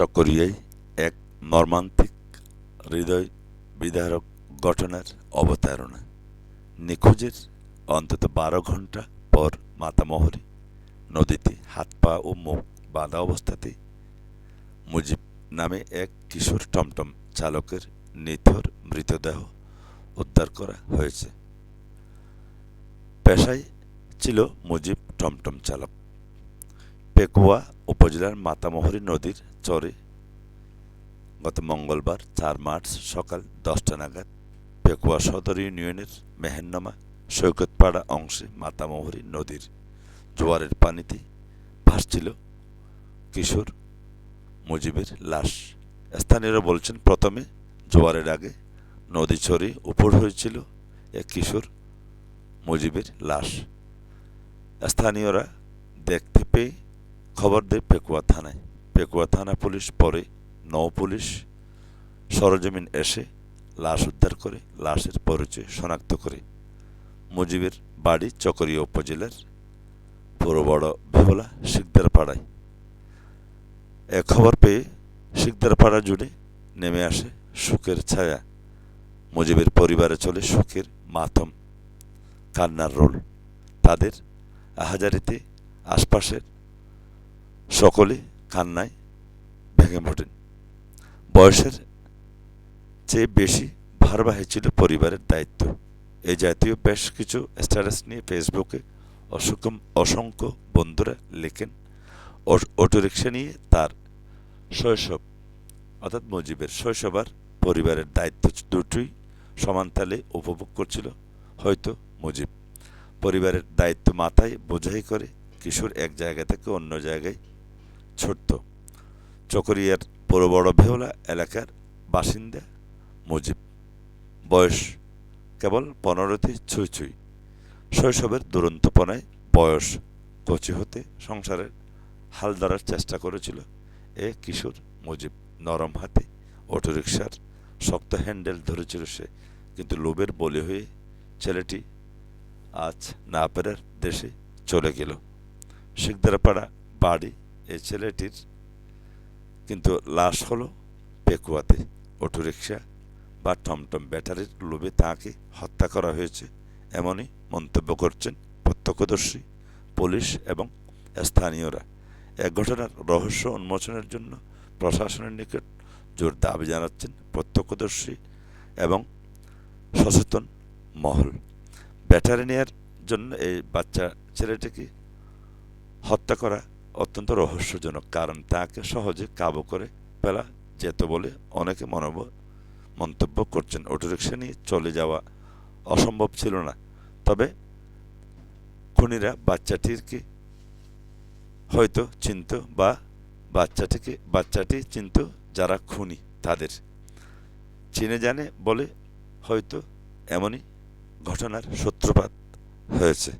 চকরিয়ায় এক মর্মান্তিক হৃদয় বিদারক ঘটনার অবতারণা। নিখোঁজের অন্তত বারো ঘণ্টা পর মাতামহরী নদীতে হাত পা ও মুখ বাঁধা অবস্থাতে মুজিব নামে এক কিশোর টমটম চালকের নিথর মৃতদেহ উদ্ধার করা হয়েছে। পেশায় ছিল মুজিব টমটম চালক। পেকুয়া উপজেলার মাতামহরী নদীর চরে গত মঙ্গলবার চার মার্চ সকাল দশটা নাগাদ পেকুয়া সদর ইউনিয়নের মেহেন্নমা সৈকতপাড়া অংশে মাতামহরী নদীর জোয়ারের পানিতে ভাসছিল কিশোর মুজিবের লাশ। স্থানীয়রা বলছেন, প্রথমে জোয়ারের আগে নদী ছড়ে উপর হয়েছিল এক কিশোর মুজিবের লাশ। স্থানীয়রা দেখতে পেয়ে খবর দেয় পেকুয়া থানায়। পেকুয়া থানা পুলিশ পরে নৌ পুলিশ সরজমিন এসে লাশ উদ্ধার করে, লাশের পরিচয় শনাক্ত করে। মুজিবের বাড়ি চকরিয়া উপজেলার পুরো বড় ভেবলা শিকদার পাড়ায় এ খবর পেয়ে শিকদার পাড়া জুড়ে নেমে আসে সুখের ছায়া। মুজিবের পরিবারে চলে সুখের মাতম, কান্নার রোল। তাদের আহাজারিতে আশপাশের সকলে কান্নায় ভেঙে পড়েন। বয়সের চেয়ে বেশি ভারবাহী ছিল পরিবারের দায়িত্ব। এই জাতীয় বেশ কিছু স্ট্যাটাস নিয়ে ফেসবুকে অসংখ্য অসংখ্য বন্ধুরা লেখেন অটোরিকশা নিয়ে তার শৈশব, অর্থাৎ মুজিবের শৈশবার পরিবারের দায়িত্ব দুটোই সমানতালে উপভোগ করছিল হয়তো মুজিব। পরিবারের দায়িত্ব মাথায় বোঝাই করে কিশোর এক জায়গা থেকে অন্য জায়গায় ছুটত চকরিয়ার বড় বড় ভেওলা এলাকার বাসিন্দা মুজিব। বয়স কেবল পনেরোতে ছুঁই ছুঁই। শৈশবের দুরন্তপনায় বয়স কচি হতে সংসারের হাল ধরার চেষ্টা করেছিল এ কিশোর মুজিব। নরম হাতে অটোরিকশার শক্ত হ্যান্ডেল ধরেছিল সে, কিন্তু লোভের বলি হয়ে ছেলেটি আজ না পেরার দেশে চলে গেল। শিকদারপাড়া বাড়ি এই ছেলেটির কিন্তু লাশ হলো পেকুয়াতে। অটোরিকশা বা টমটম ব্যাটারির লোভে তাকে হত্যা করা হয়েছে এমনই মন্তব্য করছেন প্রত্যক্ষদর্শী, পুলিশ এবং স্থানীয়রা। এক ঘটনার রহস্য উন্মোচনের জন্য প্রশাসনের নিকট জোর দাবি জানাচ্ছেন প্রত্যক্ষদর্শী এবং সচেতন মহল। ব্যাটারি নেয়ার জন্য এই বাচ্চা ছেলেটিকে হত্যা করা অত্যন্ত রহস্যজনক, কারণ তাকে সহজে কাবু করে ফেলা যেত বলে অনেকে মনোব, মন্তব্য করছেন। অটোরিকশা নিয়ে চলে যাওয়া অসম্ভব ছিল না। তবে খুনিরা বাচ্চাটিকে হয়তো চিনত বা বাচ্চাটিকে, বাচ্চাটি চিনত যারা খুনি তাদের। চিনে জানে বলে হয়তো এমনই ঘটনার সূত্রপাত হয়েছে।